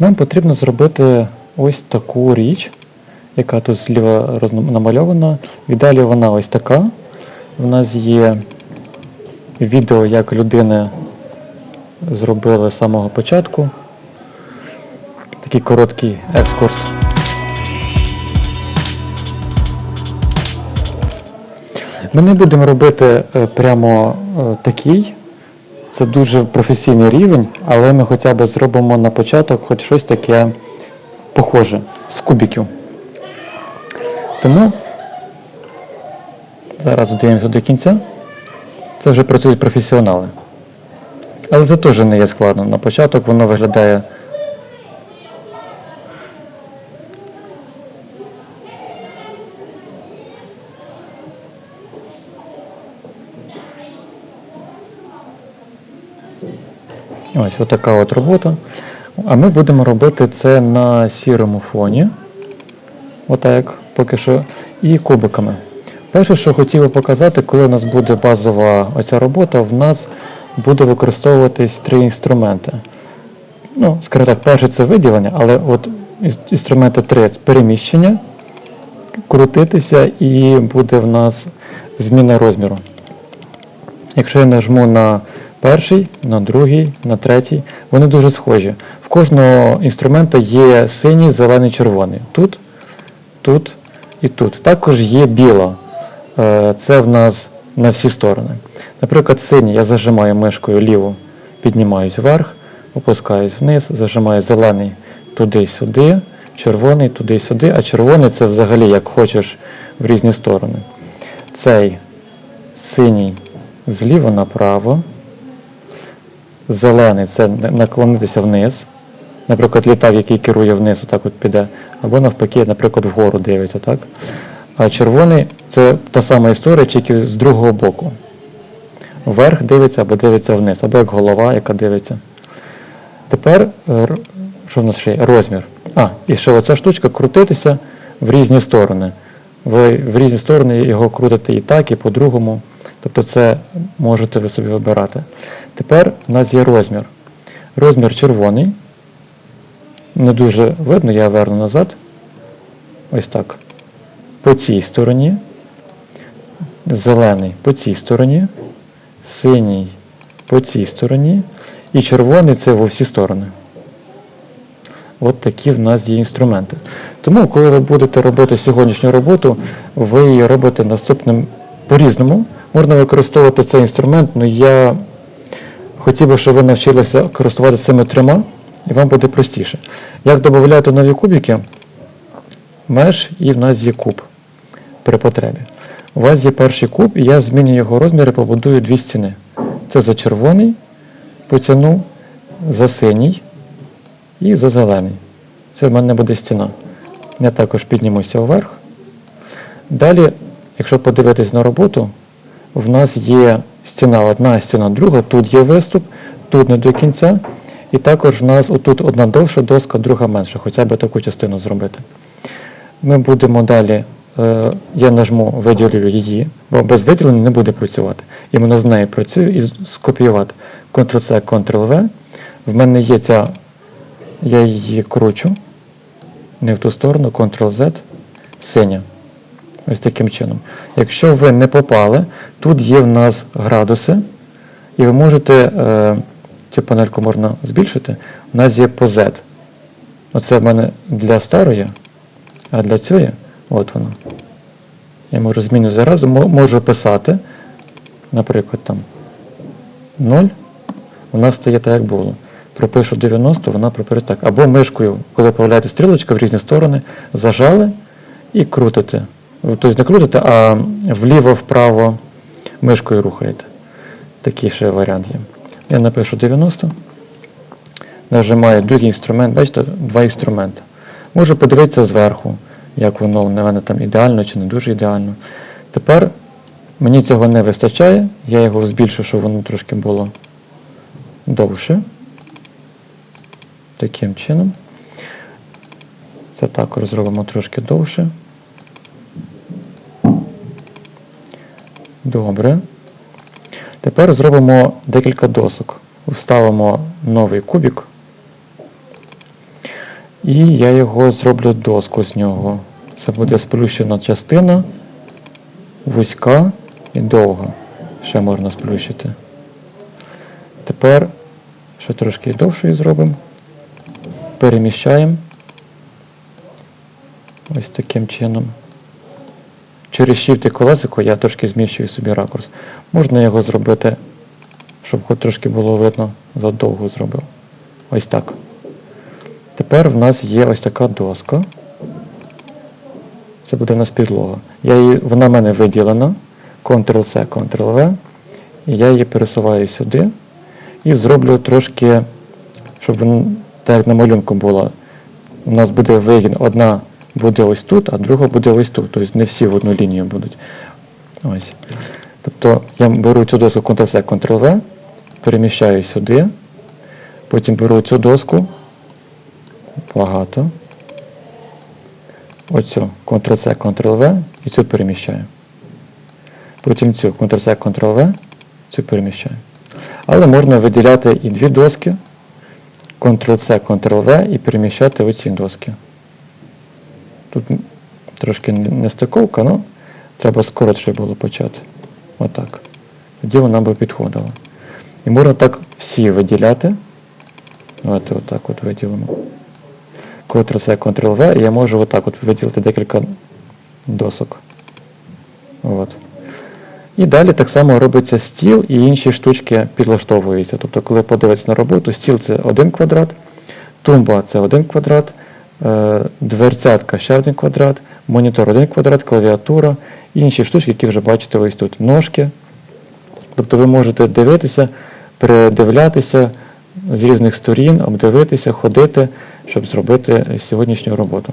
Нам потрібно зробити ось таку річ, яка тут зліва намальована. Віддалі вона ось така. У нас є відео, як людини зробили з самого початку. Такий короткий екскурс. Ми не будемо робити е, прямо е, такий. Це дуже професійний рівень, але ми хоча б зробимо на початок хоч щось таке похоже з кубіків. Тому зараз дивимося до кінця. Це вже працюють професіонали. Але це теж не є складно. На початок воно виглядає. Ось отака от робота. А ми будемо робити це на сірому фоні. Отак, поки що. І кубиками. Перше, що хотів показати, коли у нас буде базова оця робота, в нас буде використовуватись три інструменти. Ну, скажімо так, перше це виділення, але от інструменти три це переміщення, крутитися і буде в нас зміна розміру. Якщо я нажму на перший, на другий, на третій, вони дуже схожі. В кожного інструмента є синій, зелений, червоний. Тут, тут і тут. Також є біла. Е, Це в нас на всі сторони. Наприклад, синій я зажимаю мишкою ліву, піднімаюсь вверх, опускаюсь вниз, зажимаю зелений туди-сюди, червоний туди-сюди, а червоний це взагалі як хочеш в різні сторони. Цей синій зліва направо. Зелений це наклонитися вниз. Наприклад, літак, який керує вниз, отак от піде. Або навпаки, наприклад, вгору дивиться, так? А червоний це та сама історія, тільки з другого боку. Вверх дивиться або дивиться вниз, або як голова, яка дивиться. Тепер, е, що в нас ще є? Розмір. А, і ще оця штучка крутитися в різні сторони. Ви в різні сторони його крутите і так, і по-другому. Тобто це можете ви собі вибирати. Тепер у нас є розмір. Розмір червоний. Не дуже видно, я верну назад. Ось так. По цій стороні. Зелений по цій стороні. Синій по цій стороні. І червоний це во всі сторони. От такі в нас є інструменти. Тому, коли ви будете робити сьогоднішню роботу, ви її робите наступним по-різному. Можна використовувати цей інструмент, але я хотів би, щоб ви навчилися користуватися цими трьома, і вам буде простіше. Як додати нові кубики? Меж і в нас є куб при потребі. У вас є перший куб, і я зміню його розмір і побудую дві стіни. Це за червоний потягну, за синій і за зелений. Це в мене буде стіна. Я також піднімуся вверх. Далі, якщо подивитись на роботу, в нас є стіна одна, стіна друга, тут є виступ, тут не до кінця. І також в нас отут одна довша доска, друга менша, хоча б таку частину зробити. Ми будемо далі, е, я нажму виділю її, бо без виділення не буде працювати. Іменно з нею працюю і скопіювати. Ctrl-C, Ctrl-V. В мене є ця, я її кручу, не в ту сторону, Ctrl-Z, синя. Ось таким чином. Якщо ви не попали, тут є в нас градуси, і ви можете, е, цю панельку можна збільшити, у нас є по Z. Оце в мене для старої, а для цієї, от воно. Я можу змінити заразу, можу писати, наприклад, там 0, вона стає так, як було. Пропишу 90, вона пропише так. Або мишкою, коли появляється стрілочка в різні сторони, зажали і крутите. Тобто не крутите, а вліво-вправо мишкою рухаєте. Такий ще варіант є. Я напишу 90. Нажимаю другий інструмент, бачите, два інструменти. Можу подивитися зверху, як воно в мене там ідеально чи не дуже ідеально. Тепер мені цього не вистачає, я його збільшу, щоб воно трошки було довше. Таким чином. Це також зробимо трошки довше. Добре. Тепер зробимо декілька досок. Вставимо новий кубик. І я його зроблю доску з нього. Це буде сплющена частина, вузька і довга. Ще можна сплющити. Тепер ще трошки довшою зробимо. Переміщаємо. Ось таким чином. Через Shift і колесико я трошки зміщую собі ракурс. Можна його зробити, щоб хоч трошки було видно, задовго зробив. Ось так. Тепер в нас є ось така доска. Це буде у нас підлога. Я її, вона в мене виділена. Ctrl-C, Ctrl-V. І я її пересуваю сюди. І зроблю трошки, щоб він, так як на малюнку було, у нас буде вигін. Одна буде ось тут, а друга буде ось тут. Тобто не всі в одну лінію будуть. Ось. Тобто я беру цю доску Ctrl-C, Ctrl-V, переміщаю сюди. Потім беру цю доску. Багато. Оцю Ctrl-C, Ctrl-V і цю переміщаю. Потім цю Ctrl-C, Ctrl-V, цю переміщаю. Але можна виділяти і дві доски, Ctrl-C, Ctrl-V і переміщати оці доски. Тут трошки не стиковка, але треба скоротше було почати. Отак. Тоді вона би підходила. І можна так всі виділяти. Давайте отак от виділимо. Ctrl-C, Ctrl-V, і я можу отак от виділити декілька досок. От. І далі так само робиться стіл і інші штучки підлаштовуються. Тобто, коли подивитися на роботу, стіл це один квадрат, тумба це один квадрат, дверцятка ще один квадрат, монітор один квадрат, клавіатура, інші штучки, які вже бачите ось тут. Ножки. Тобто ви можете дивитися, передивлятися з різних сторін, обдивитися, ходити, щоб зробити сьогоднішню роботу.